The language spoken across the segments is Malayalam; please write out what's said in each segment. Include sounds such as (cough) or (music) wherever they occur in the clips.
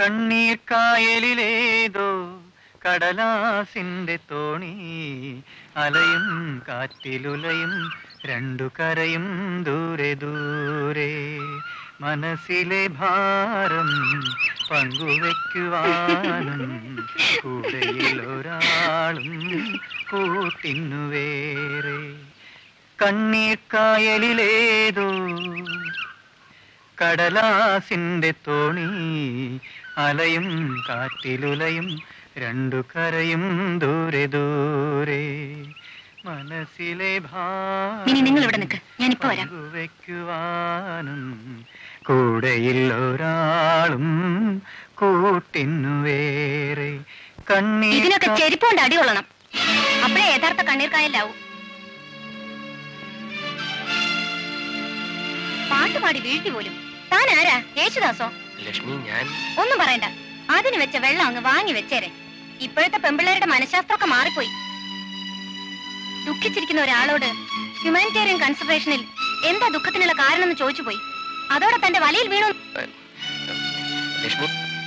കണ്ണീർ കായലിലേതോ കടലാസിന്റെ തോണി. അലയും കാറ്റിലുലയും രണ്ടു കരയും ദൂരെ ദൂരെ. മനസ്സിലെ ഭാരം പങ്കുവെക്കുവാനും കൂടെയിൽ ഒരാളും കൂട്ടിന്നു വേറെ കണ്ണീർ കായലിലേതോ കടലാസിന്റെ തോണി അലയും കാറ്റിലുലയും രണ്ടു കരയും ദൂരെ ദൂരെ മനസ്സിലെ ഭാഗുവെക്കുവാനും നിങ്ങൾ ഇവിടെ നിൽക്ക് ഞാനിപ്പോ വരാം. വെക്കുവാനും കൂടെയിൽ ഒരാളും കൂട്ടിന്നു വേറെ കണ്ണീർ ഇതിനൊക്കെ ചെരുപ്പ് അടികൊള്ളണം അപ്പോഴേ യഥാർത്ഥ കണ്ണീർ കായലാവും പാട്ട് പാടി വീഴ്ത്തി പോലും. താൻ ആരാ യേശുദാസോ? ലക്ഷ്മി ഞാൻ. ഒന്നും പറയണ്ട. അതിന് വെച്ച വെള്ളം അങ്ങ് വാങ്ങി വെച്ചേരെ. ഇപ്പോഴത്തെ പെമ്പിള്ളേരുടെ മനഃശാസ്ത്രമൊക്കെ മാറിപ്പോയി. ദുഃഖിച്ചിരിക്കുന്ന ഒരാളോട് ഹ്യൂമാനിറ്റേറിയൻ കൺസിഡറേഷനിൽ എന്താ ദുഃഖത്തിനുള്ള കാരണം എന്ന് ചോദിച്ചു പോയി അതോടെ തന്റെ വലയിൽ വീണു.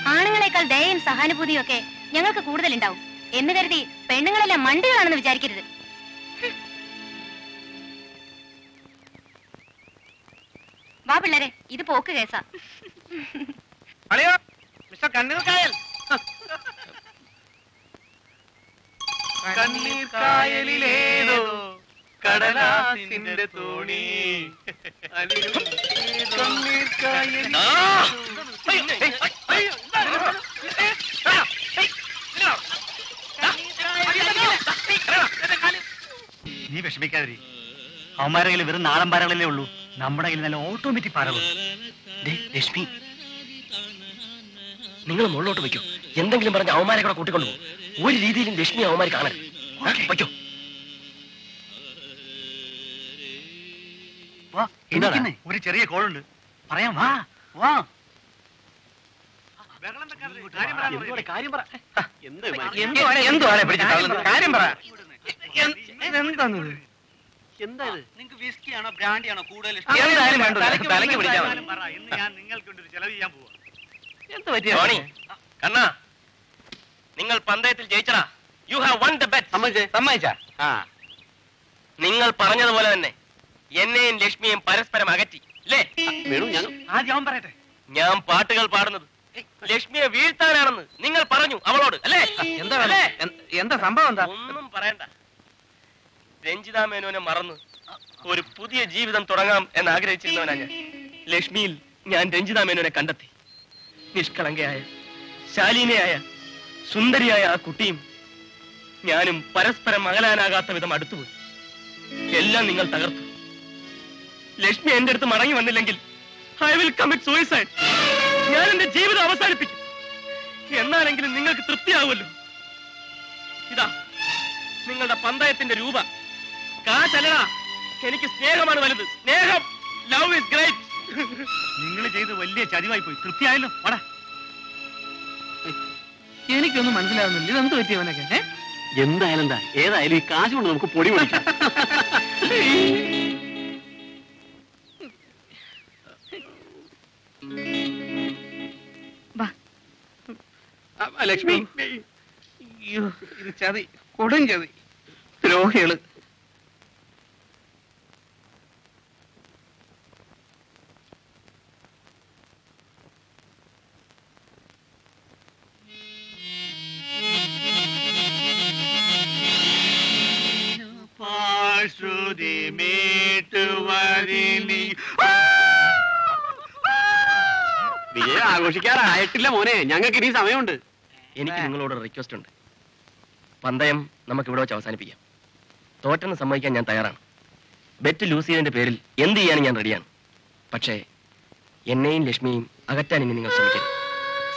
ആണുങ്ങളെക്കാൾ ദയയും സഹാനുഭൂതിയും ഒക്കെ ഞങ്ങൾക്ക് കൂടുതലുണ്ടാവും. എന്ന് കരുതി പെണ്ണുങ്ങളെല്ലാം മണ്ടികളാണെന്ന് വിചാരിക്കരുത്. വാ പിള്ളേരെ ഇത് പോക്ക് കേസാ അളിയോ മിസ്റ്റർ കണ്ണീർക്കായൽ കണ്ണീർ കായലിലേതോ കടലാസിന്റെ തോണി അലയും കണ്ണീർ കായലിൽ നീ വിഷമിക്കാതിരി അവന്മാരെ വെറും നാടൻ പാരകളല്ലേ ഉള്ളൂ നമ്മുടെ കയ്യിൽ നല്ല ഓട്ടോമാറ്റിക് ദേ, ലക്ഷ്മി നിങ്ങൾ മുകളിലോട്ട് വയ്ക്കോ എന്തെങ്കിലും പറഞ്ഞ അവന്മാരെ കൂടെ കൂട്ടിക്കൊണ്ടു പോകും ഒരു രീതിയിലും ലക്ഷ്മി അവന്മാർ കാണരുത് വയ്ക്കോ ഒരു ചെറിയ കോളുണ്ട് പറയാം വാ വാ കാര്യം പറ എന്തുവാണ് പിടിച്ച് തള്ളുന്നത്? കാര്യം പറ എന്താണിത് എന്താ ഇത് നിങ്ങൾക്ക് ബ്രാൻഡി ആണോ കൂടുതൽ എന്തായാലും വേണ്ട, നിനക്ക് തലയ്ക്ക് പിടിച്ചാൽ മതി. ഇന്ന് ഞാൻ നിങ്ങൾക്ക് വേണ്ടി ഒരു ചെലവ് ചെയ്യാൻ പോവാ എന്ത് പറ്റിയ ടോണി കണ്ണാ. നിങ്ങൾ പന്തയത്തിൽ ജയിച്ചടാ. You have won the bet സമ്മതിച്ചേ? സമ്മതിച്ചാ? ആ. നിങ്ങൾ പറഞ്ഞതുപോലെ തന്നെ. എന്നെയും ലക്ഷ്മിയും പരസ്പരം അകറ്റി. അല്ലേ വേണു ഞാൻ ആദ്യം അവൻ പറയട്ടെ. ഞാൻ പാട്ടുകൾ പാടുന്നത്. ലക്ഷ്മിയെ വീഴ്ത്താനാണെന്ന് നിങ്ങൾ പറഞ്ഞു അവളോട്. അല്ലേ? എന്താ അല്ലേ? എന്താ സംഭവം എന്താ? ഒന്നും പറയണ്ട. രഞ്ജിത മേനോനെ മറന്ന് ഒരു പുതിയ ജീവിതം തുടങ്ങാം എന്ന് ആഗ്രഹിച്ചിരുന്നവനാ ഞാൻ. ലക്ഷ്മിയിൽ ഞാൻ രഞ്ജിത മേനോനെ കണ്ടെത്തി. നിഷ്കളങ്കയായ ശാലീനയായ സുന്ദരിയായ ആ കുട്ടിയും ഞാനും പരസ്പരം അകലാനാകാത്ത വിധം അടുത്തുപോയി. എല്ലാം നിങ്ങൾ തകർത്തു. ലക്ഷ്മി എന്റെ അടുത്ത് മടങ്ങി വന്നില്ലെങ്കിൽ ഐ വിൽ കമ്മിറ്റ് സൂയിസൈഡ് ഞാൻ എന്റെ ജീവിതം അവസാനിപ്പിക്കും. എന്നാലെങ്കിലും നിങ്ങൾക്ക് തൃപ്തിയാവുമല്ലോ. ഇതാ നിങ്ങളുടെ പന്തയത്തിന്റെ രൂപ. കാശല്ല എനിക്ക് സ്നേഹമാണ് വലുത്. സ്നേഹം. ലവ് ഇസ് ഗ്രേറ്റ് നിങ്ങൾ ചെയ്ത് വലിയ ചതിവായി പോയി തൃപ്തിയായല്ലോ. വാടാ. എനിക്കൊന്നും മനസ്സിലാവുന്നില്ല. ഇതെന്ത് പറ്റിയവനൊക്കെ ഏ? എന്തായാലും എന്താ? ഏതായാലും ഈ കാശ് കൊണ്ട് നമുക്ക് പൊടി പിടിക്കാം. ആ, ലക്ഷ്മി. അയ്യോ ഇത് ചതി. കൊടും ചതി. ദ്രോഹികൾ. മേട്ടുവരിണി വിജയം ആഘോഷിക്കാറായിട്ടില്ല മോനെ. ഞങ്ങൾക്ക് ഇനി സമയമുണ്ട്. എനിക്ക് നിങ്ങളോട് റിക്വസ്റ്റ് ഉണ്ട്. പന്തയം നമുക്ക് ഇവിടെ വെച്ച് അവസാനിപ്പിക്കാം. തോറ്റെന്ന് സമ്മതിക്കാൻ ഞാൻ തയ്യാറാണ്. ബെറ്റ് ലൂസ് ചെയ്തതിന്റെ പേരിൽ എന്ത് ചെയ്യാനും ഞാൻ റെഡിയാണ് പക്ഷേ എന്നെയും ലക്ഷ്മിയും അകറ്റാൻ ഇനി നിങ്ങൾ ശ്രമിക്കരുത്.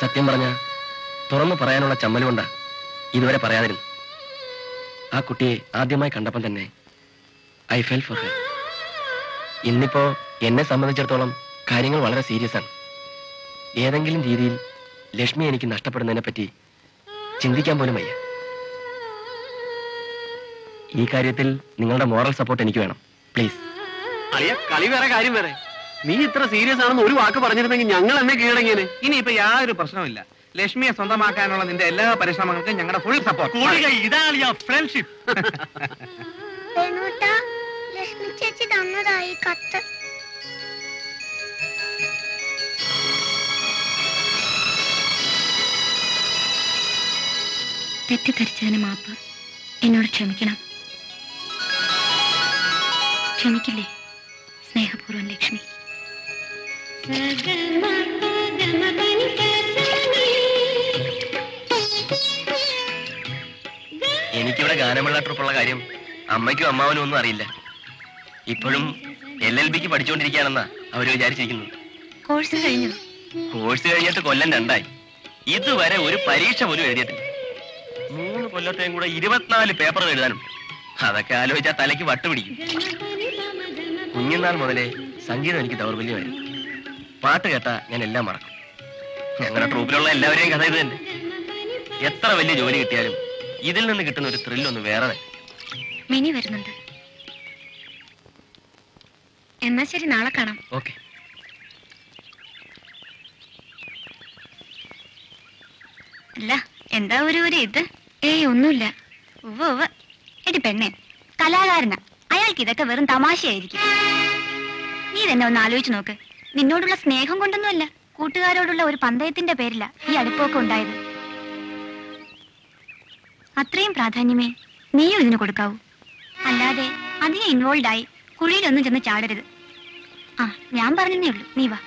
സത്യം പറഞ്ഞ തുറന്നു പറയാനുള്ള ചമ്മലുകൊണ്ടാണ് കൊണ്ടാ ഇതുവരെ പറയാതിരുന്നു ആ കുട്ടിയെ ആദ്യമായി കണ്ടപ്പം തന്നെ ഐ ഫെൽ ഫോർ ഹെ ഇന്നിപ്പോ എന്നെ സംബന്ധിച്ചിടത്തോളം കാര്യങ്ങൾ വളരെ സീരിയസ് ആണ്. ഏതെങ്കിലും രീതിയിൽ ലക്ഷ്മി എനിക്ക് നഷ്ടപ്പെടുന്നതിനെ പറ്റി ചിന്തിക്കാൻ പോലും വയ്യ. ഈ കാര്യത്തിൽ നിങ്ങളുടെ മോറൽ സപ്പോർട്ട് എനിക്ക് വേണം. പ്ലീസ് അളിയ കളി വേറെ കാര്യം വേറെ. നീ ഇത്ര സീരിയസ് ആണെന്ന് ഒരു വാക്ക് പറഞ്ഞിരുന്നെങ്കിൽ ഞങ്ങൾ എന്നെ കീഴടങ്ങിയെ ഇനി ഇപ്പൊ യാതൊരു പ്രശ്നവുമില്ല ലക്ഷ്മിയെ സ്വന്തമാക്കാനുള്ള നിന്റെ എല്ലാ പരിശ്രമങ്ങൾക്കും ഞങ്ങളുടെ ഫുൾ സപ്പോർട്ട് ഇതാണ് ഫ്രണ്ട്ഷിപ്പ് ലക്ഷ്മി ചേച്ചി തന്നതായി കത്ത്. തെറ്റിദ്ധരിച്ചതിന് മാപ്പ് എന്നോട് ക്ഷമിക്കണം. ക്ഷമിക്കില്ലേ സ്നേഹപൂർവം ലക്ഷ്മി? എനിക്കിവിടെ ഗാനമേള ട്രിപ്പുള്ള കാര്യം അമ്മയ്ക്കും അമ്മാവനും ഒന്നും അറിയില്ല. ഇപ്പോഴും എൽ എൽ ബിക്ക് പഠിച്ചുകൊണ്ടിരിക്കുകയാണെന്നാ അവർ വിചാരിച്ചിരിക്കുന്നത്. കോഴ്സ് കഴിഞ്ഞു? കോഴ്സ് കഴിഞ്ഞിട്ട് കൊല്ലം രണ്ടായി. ഇതുവരെ ഒരു പരീക്ഷ പോലും എഴുതിയിട്ടില്ല. മൂന്ന് കൊല്ലത്തെയും കൂടെ ഇരുപത്തിനാല് പേപ്പർ എഴുതാനുണ്ട് അതൊക്കെ ആലോചിച്ചാൽ തലയ്ക്ക് വട്ടുപിടിക്കും കുഞ്ഞുനാൾ മുതലേ സംഗീതം എനിക്ക് ദൗർബല്യമായിരുന്നു. പാട്ട് കേട്ടാ ഞാൻ എല്ലാം മറക്കും. ഞങ്ങളുടെ ട്രൂപ്പിലുള്ള എല്ലാവരെയും കഥ ഇത് തന്നെ. എത്ര വലിയ ജോലി കിട്ടിയാലും ഇതിൽ നിന്ന് കിട്ടുന്ന ഒരു ത്രില്ലൊന്ന് വേറെ. മിനി വരുന്നുണ്ട്. എന്നാ ശരി നാളെ കാണാം. ഓക്കെ. അല്ല എന്താ ഒരു ഒരു ഇത്? ഏയ് ഒന്നുമില്ല. ഉവ്വ ഉവ്വ. എടി പെണ്ണെ കലാകാരനാ. അയാൾക്ക് ഇതൊക്കെ വെറും തമാശയായിരിക്കും. നീ തന്നെ ഒന്ന് ആലോചിച്ച് നോക്ക്. നിന്നോടുള്ള സ്നേഹം കൊണ്ടൊന്നുമല്ല കൂട്ടുകാരോടുള്ള ഒരു പന്തയത്തിന്റെ പേരില ഈ അടുപ്പമൊക്കെ ഉണ്ടായത്. അത്രയും പ്രാധാന്യമേ നീയും ഇതിന് കൊടുക്കാവൂ. അല്ലാതെ അധികം ഇൻവോൾവ് ആയി കുഴിയിലൊന്നും ചെന്ന് ചാടരുത്. ആ ഞാൻ പറഞ്ഞേ ഉള്ളൂ. നീ വാ.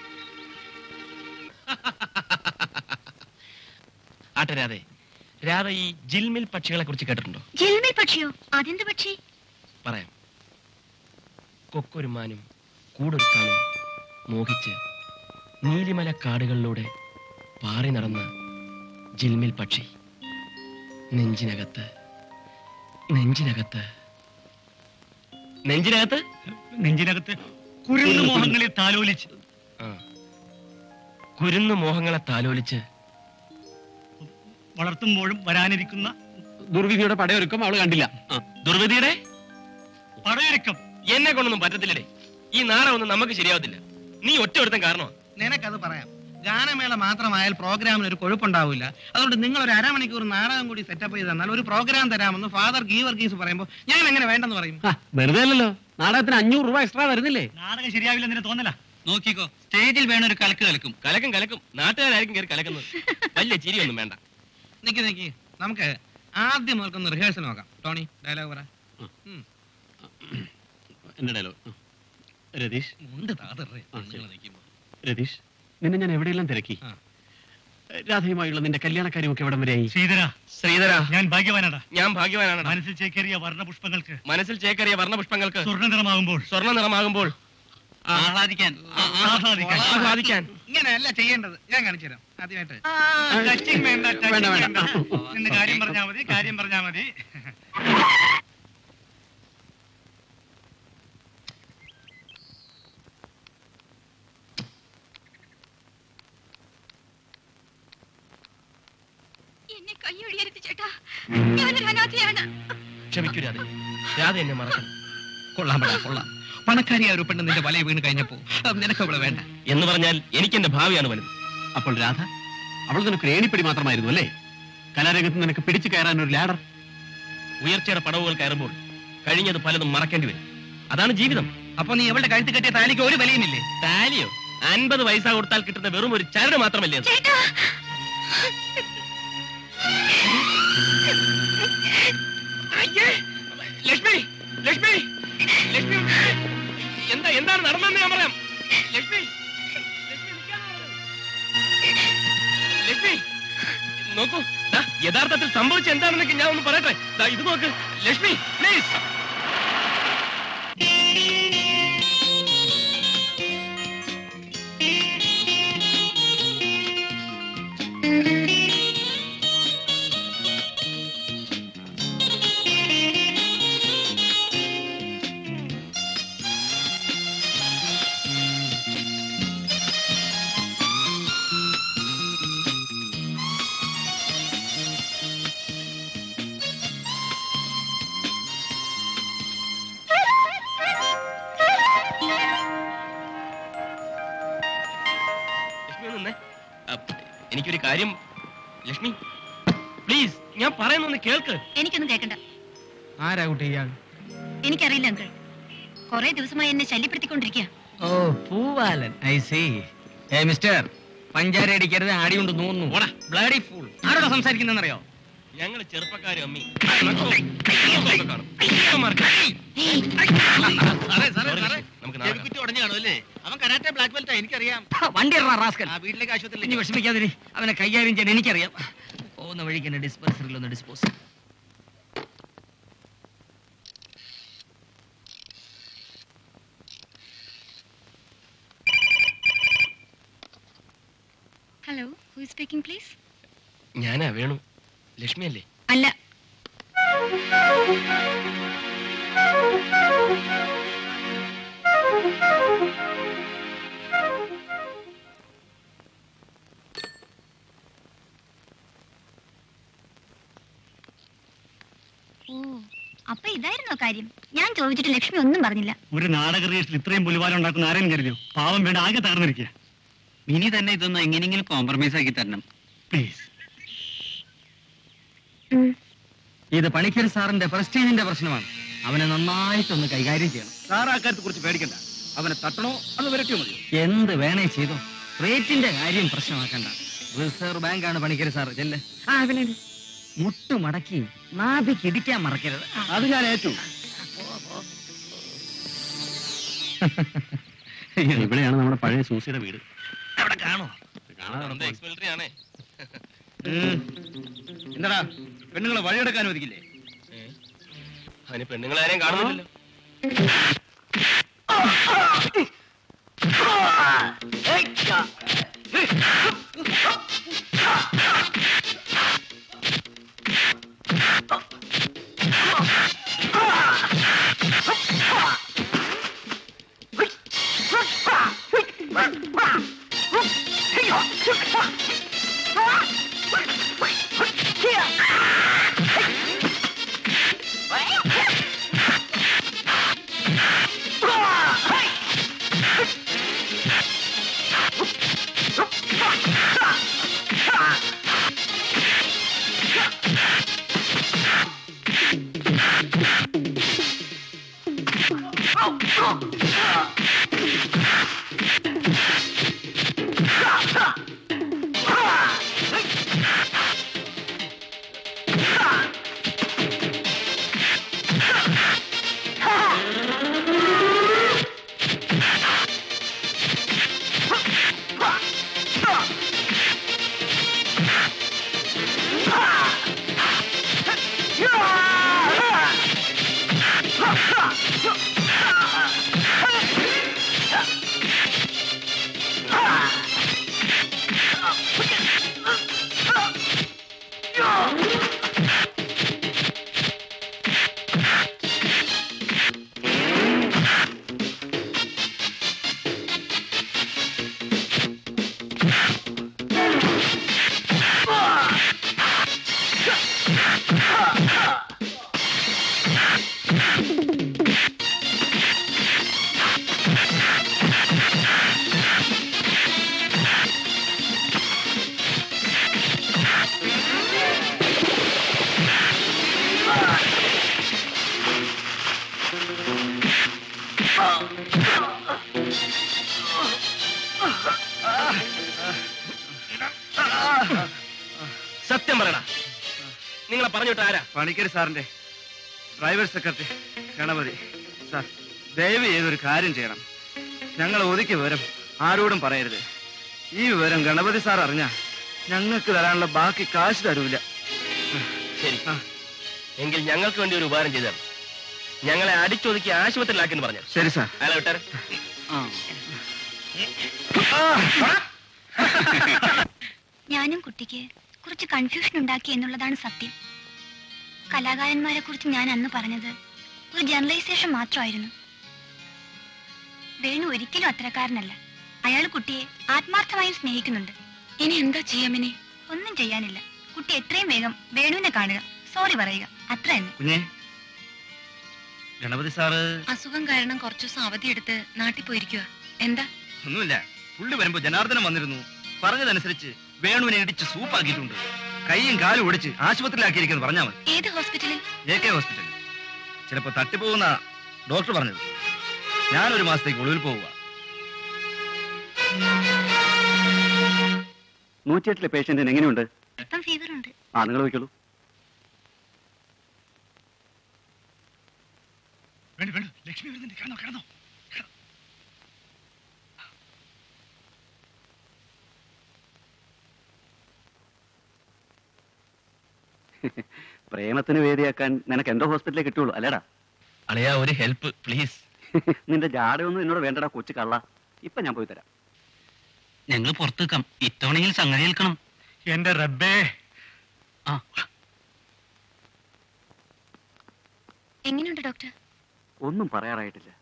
(laughs) ആട്ടെ രാധേ രാധ ഈ ജിൽമിൽ പക്ഷികളെ കുറിച്ച് കേട്ടിട്ടുണ്ടോ? ജിൽമിൽ പക്ഷിയോ? അതെന്ത് പക്ഷി? പറയാം. കൊക്കൊരുമാനും കൂടൊരുക്കാനും മോഹിച്ച് നീലിമല കാടുകളിലൂടെ പാറി നടന്ന ജിൽമിൽ പക്ഷി. നെഞ്ചിനകത്ത് നെഞ്ചിനകത്ത്. നെഞ്ചിനകത്ത്? നെഞ്ചിനകത്ത്? കുരുന്നു മോഹങ്ങളിൽ താലോലിച്ച്. കുരുന്ന് മോഹങ്ങളെ താലോലിച്ച്. വളർത്തുമ്പോഴും വരാനിരിക്കുന്ന ദുർവിധിയുടെ പടയൊരുക്കം അവൾ കണ്ടില്ല. ദുർവിധിയുടെ? പടയൊരുക്കം. എന്നെ കൊണ്ടൊന്നും പറ്റത്തില്ലേ ഈ നാടകമൊന്നും നമുക്ക് ശരിയാവത്തില്ല. നീ ഒറ്റ ഒരുത്തൻ കാരണോ നിനക്കത് പറയാം. ഗാനമേള മാത്രമായാൽ പ്രോഗ്രാമിന് ഒരു കൊഴുപ്പുണ്ടാവില്ല. അതുകൊണ്ട് നിങ്ങൾ ഒരു അരമണിക്കൂർ നാടകം കൂടി സെറ്റപ്പ് ചെയ്ത് തന്നാൽ ഒരു പ്രോഗ്രാം തരാമെന്ന് ഫാദർ ഗീവർ ഗീസ് പറയുമ്പോൾ ഞാൻ എങ്ങനെ വേണ്ടെന്ന് പറയും? വെറുതെ അല്ലല്ലോ. നാടകത്തിന് അഞ്ഞൂറ് രൂപ എക്സ്ട്രാ വരുന്നില്ലേ? നാടകം ശരിയാവില്ല തോന്നല. നോക്കിക്കോ സ്റ്റേജിൽ വേണം ഒരു കലക്ക് കലക്കും. കലക്കും കലക്കും. നാട്ടുകാരായിരിക്കും കയറി കലക്കുന്നത്. വലിയ ചിരിയൊന്നും വേണ്ട. നിക്ക് നിക്ക്. നമുക്ക് ആദ്യം നമുക്ക് റിഹേഴ്സൽ നോക്കാം. ടോണി ഡയലോഗ് പറ. എന്റെ ഡയലോഗ് രതീഷ്. രതീഷ് നിന്നെ ഞാൻ എവിടെയെല്ലാം തിരക്കി. രാധയുമായുള്ള നിന്റെ കല്യാണക്കാര്യമൊക്കെ എവിടം വരെയായി? ശ്രീധര ശ്രീധര. ഞാൻ ഭാഗ്യവാനാടാ ഞാൻ ഭാഗ്യവാനാണ്. മനസ്സിൽ ചേക്കേറിയ വർണപുഷ്പങ്ങൾക്ക്. മനസ്സിൽ ചേക്കേറിയ വർണപുഷ്പങ്ങൾക്ക്. സ്വർണ നിറമാകുമ്പോൾ സ്വർണ നിറമാകുമ്പോൾ ആഹ്ലാദിക്കാൻ ആഹ്ലാദിക്കാൻ. ആഹ്ലാദിക്കാൻ. ഇങ്ങനെയല്ല ചെയ്യേണ്ടത്. ഞാൻ കാണിച്ചു തരാം. ആദ്യമായിട്ട്. ടച്ചിങ് വേണ്ട ടച്ചിങ് വേണ്ട, വേണ്ട. വേണ്ട. നിന്ന് കാര്യം പറഞ്ഞാൽ മതി കാര്യം പറഞ്ഞാൽ മതി. എന്നെ കൈയൊഴിയരുത് ചേട്ടാ. ഞാനൊരു അനാഥയാണ് ക്ഷമിക്കൂ രാധ രാധ എന്നെ മറക്കണം. കൊള്ളാം പെടാ കൊള്ളാം. പണക്കാരിയായ ഒരു പെണ്ണ് നിന്റെ വലയ വീണ് കഴിഞ്ഞപ്പോ നിനക്ക് അവളെ വേണ്ട. എന്ന് പറഞ്ഞാൽ എനിക്ക് എന്റെ ഭാവിയാണ് വലുത്. അപ്പോൾ രാധ അവൾ നിനക്ക് ഏണിപ്പടി മാത്രമായിരുന്നു അല്ലേ? കലാരംഗത്ത് നിനക്ക് പിടിച്ചു കയറാൻ ഒരു ലാഡർ. ഉയർച്ചയുടെ പടവുകൾ കയറുമ്പോൾ കഴിഞ്ഞത് പലതും മറക്കേണ്ടി വരും. അതാണ് ജീവിതം. അപ്പൊ നീ എവിടെ കഴുത്ത് കെട്ടിയ താലിക്ക് ഒരു വിലയുമില്ലേ? താലിയോ? അൻപത് പൈസ കൊടുത്താൽ കിട്ടുന്ന വെറും ഒരു ചരട് മാത്രമല്ലേ ലക്ഷ്മി ലക്ഷ്മി ലക്ഷ്മി എന്താ എന്താണ് നടന്നതെന്ന് ഞാൻ പറയാം. ലക്ഷ്മി ലക്ഷ്മി നോക്കൂ യഥാർത്ഥത്തിൽ സംഭവിച്ച എന്താണെന്നൊക്കെ ഞാൻ ഒന്ന് പറയട്ടെ? ഇത് നോക്ക്. ലക്ഷ്മി പ്ലീസ് കാര്യം ലക്ഷ്മി പ്ലീസ് ഞാൻ പറയുന്നൊന്ന് കേൾക്ക്. എനിക്കൊന്നും കേൾക്കണ്ട. ആരാ കുട്ടി ഇയാൾ? എനിക്കറിയില്ല അങ്കിൾ കുറെ ദിവസമായി എന്നെ ശല്യപ്പെടുത്തിക്കൊണ്ടിരിക്കുക ഓ പൂവാലൻ ഐ സി ഏ മിസ്റ്റർ പഞ്ചാര അടിക്കരുത് ആടി കൊണ്ട് നോന്നു ബ്ലാഡി ഫൂൾ ആരോടാ സംസാരിക്കുന്നറിയോ ഞങ്ങൾ ചെറുപ്പക്കാരെ അമ്മി. അവൻ കരാട്ടെ ബ്ലാക്ക് ബെൽറ്റാ എനിക്കറിയാം. വണ്ടി റാസ്കൽ. വീട്ടിലേക്ക് ആശുപത്രിയിൽ ഇനി വിഷമിക്കാതിരി. അവനെ കൈകാര്യം ചെയ്യാൻ എനിക്കറിയാം. പോകുന്ന വഴിക്ക് എന്നെ ഡിസ്പെൻസറിൽ ഒന്ന് dispose hello who speaking please ഞാനാ വേണു. ലക്ഷ്മി അല്ലേ. അപ്പൊ ഇതായിരുന്നോ കാര്യം? ഞാൻ ചോദിച്ചിട്ട് ലക്ഷ്മി ഒന്നും പറഞ്ഞില്ല. ഒരു നാടക റിഹേഴ്സൽ ഇത്രയും പുലിവാലം ഉണ്ടാക്കുന്ന ആരെയും കരുതിയോ? പാവം വേണ്ട ആകെ തകർന്നിരിക്കുക. ഇനി തന്നെ ഇതൊന്ന് എങ്ങനെയെങ്കിലും കോംപ്രമൈസ് ആക്കി തരണം. പ്ലീസ് ഇത് പണിക്കർ സാറിന്റെ പ്രസ്റ്റീജിന്റെ പ്രശ്നമാണ്. അവനെ നന്നായിട്ടൊന്ന് കൈകാര്യം ചെയ്യണം. സാർ ആ കാര്യത്തെ കുറിച്ച് പേടിക്കണ്ട. അവനെ തട്ടണോ അത് വരട്ടിയോ മതി എന്ത് വേണേ ചെയ്തോ. റേറ്റിന്റെ കാര്യം പ്രശ്നമാക്കണ്ട. റിസർവ് ബാങ്ക് ആണ് പണിക്കർ സാർ ചെല്ലേ. ആ പിന്നെ മുട്ടു മടക്കി നാഭിക്ക് ഇടിക്കാൻ മറക്കരുത്. അത് ഞാൻ ഏറ്റു. ഇവിടെയാണ് നമ്മുടെ പഴയ സൂസിയുടെ വീട്. അവിടെ കാണോ എന്താടാ? പെണ്ണുങ്ങളെ വഴിയെടുക്കാൻ ഒതുക്കില്ലേ? അതിന് പെണ്ണുങ്ങളാരെയും കാണുന്നില്ലല്ലോ. സത്യം പറയണ നിങ്ങളെ പറഞ്ഞിട്ട് ആരാ? പണിക്കര് സാറിന്റെ ഡ്രൈവർ സെക്രട്ടറി ഗണപതി. സാർ ദയവ് ചെയ്തൊരു കാര്യം ചെയ്യണം. ഞങ്ങൾ ഒതുക്കിയ വിവരം ആരോടും പറയരുത്. ഈ വിവരം ഗണപതി സാർ അറിഞ്ഞ ഞങ്ങൾക്ക് തരാനുള്ള ബാക്കി കാശ് തരൂല. ശരി. എങ്കിൽ ഞങ്ങൾക്ക് വേണ്ടി ഒരു ഉപകാരം ചെയ്തു ഞങ്ങളെ അടിച്ചൊതുക്കി ആശുപത്രിയിലാക്കിന്ന് പറഞ്ഞു ശരി സാർ. അയാളെ വിട്ടാരെ. ഞാനും കുട്ടിക്ക് കുറച്ച് കൺഫ്യൂഷൻ ഉണ്ടാക്കി എന്നുള്ളതാണ് സത്യം. കലാകാരന്മാരെ കുറിച്ച് ഞാൻ അന്ന് പറഞ്ഞത് ഒരു ജനറലൈസേഷൻ മാത്രമായിരുന്നു. വേണു ഒരിക്കലും അത്തരക്കാരനല്ല. അയാൾ കുട്ടിയെ ആത്മാർത്ഥമായും സ്നേഹിക്കുന്നുണ്ട്. ഇനി എന്താ ചെയ്യാമിനെ ഒന്നും ചെയ്യാനില്ല. കുട്ടി എത്രയും വേഗം വേണുവിനെ കാണുക. സോറി പറയുക. അത്ര തന്നെ. ഗണപതി സാറ് അസുഖം കാരണം കുറച്ചു ദിവസം അവധിയെടുത്ത് നാട്ടിൽ പോയിരിക്കുക എന്താ? ഒന്നുമില്ല. പുള്ളി വരുമ്പോ ജനാർദ്ദനം വന്നിരുന്നു. പറഞ്ഞതനുസരിച്ച് വേണുവിനെ ഇടിച്ച് സൂപ്പാക്കിയിട്ടുണ്ട്. കൈയും കാലും ഒടിച്ച് ആശുപത്രിയിലാക്കിയിരിക്കുന്നു പറഞ്ഞാൽ മതി. ഏത് ഹോസ്പിറ്റലിൽ? ജെ കെ ഹോസ്പിറ്റലിൽ. ചിലപ്പോ തട്ടിപ്പോകുന്ന ഡോക്ടർ പറഞ്ഞത്. ഞാനൊരു മാസത്തേക്ക് ഒളിവിൽ പോവുക. നൂറ്റിയെട്ടിലെ പേഷ്യന്റിന് എങ്ങനെയുണ്ട്? അല്പം ഫീവർ ഉണ്ട് ആ നിങ്ങൾ വയ്ക്കുള്ളൂ വേണ്ട വേണ്ട ലക്ഷ്മി വരുന്നുണ്ട്. കിടന്നോ പ്രേമത്തിന് വേദിയാക്കാൻ നിനക്ക് എന്റെ ഹോസ്പിറ്റലിൽ കിട്ടുള്ളൂ അല്ലേടാ? അളിയാ ഒരു ഹെൽപ്പ് പ്ലീസ് നിന്റെ ജാടയൊന്നും എന്നോട് വേണ്ടടാ കൊച്ചു കള്ള. ഇപ്പൊ ഞാൻ പോയി തരാം. ഞങ്ങൾ പുറത്തു നിൽക്കാം. ഇത്തവണയിൽ സംഗതി നിൽക്കണം എന്റെ റബ്ബേ. ആ. എങ്ങനെയുണ്ട് ഡോക്ടർ? ഒന്നും പറയാറായിട്ടില്ല.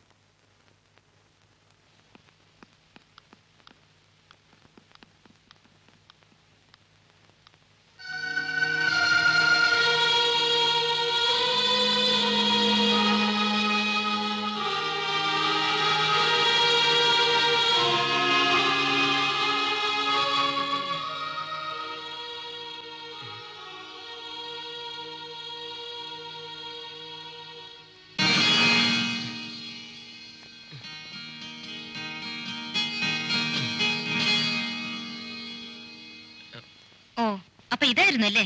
അപ്പൊ ഇതായിരുന്നു അല്ലേ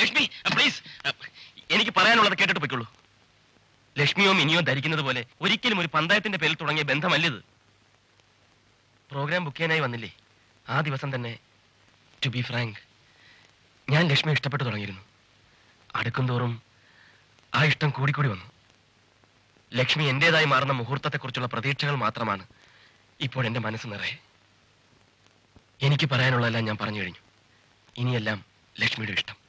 ലക്ഷ്മി പ്ലീസ് എനിക്ക് പറയാനുള്ളത് കേട്ടിട്ട് പോയിക്കോളൂ. ലക്ഷ്മിയോ മിനിയോ ധരിക്കുന്നത് പോലെ ഒരിക്കലും ഒരു പഞ്ചായത്തിന്റെ പേരിൽ തുടങ്ങിയ ബന്ധമല്ലത്. പ്രോഗ്രാം ബുക്ക് ചെയ്യാനായി വന്നില്ലേ? ആ ദിവസം തന്നെ ടു ബി ഫ്രാങ്ക് ഞാൻ ലക്ഷ്മി ഇഷ്ടപ്പെട്ടു തുടങ്ങിയിരുന്നു. അടുക്കും തോറും ആ ഇഷ്ടം കൂടിക്കൂടി വന്നു. ലക്ഷ്മി എന്റേതായി മാറുന്ന മുഹൂർത്തത്തെക്കുറിച്ചുള്ള പ്രതീക്ഷകൾ മാത്രമാണ് ഇപ്പോൾ എന്റെ മനസ്സ് നിറയെ. എനിക്ക് പറയാനുള്ളതെല്ലാം ഞാൻ പറഞ്ഞു കഴിഞ്ഞു. ഇനിയെല്ലാം ലക്ഷ്മിയുടെ ഇഷ്ടം.